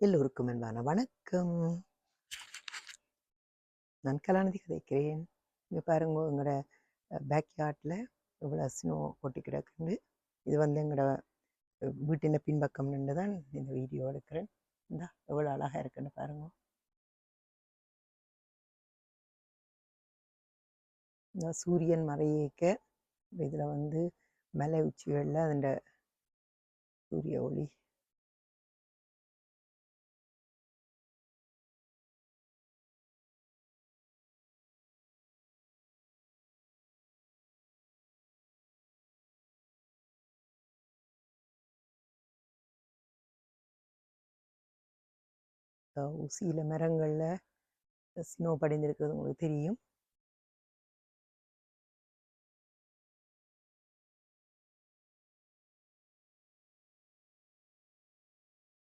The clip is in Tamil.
எல்லோருக்கும் அன்பான வணக்கம். நான் கலாநிதி கதைக்கிறேன். இங்கே பாருங்க எங்களோட பேக்யார்டில் இவ்வளோ ஸ்னோ கொட்டி கிடக்குண்டு இது வந்து எங்களோட வீட்டின் பின்பக்கம் நின்று தான் இந்த வீடியோ எடுக்கிறேன். இந்தா எவ்வளோ அழகாக இருக்குன்னு பாருங்க. இந்த சூரியன் மறையேக்க இதில் வந்து மலை உச்சிகளில் அதோட சூரிய ஒளி ஊசியில் மரங்களில் ஸ்னோ படிந்திருக்கிறது உங்களுக்கு தெரியும்.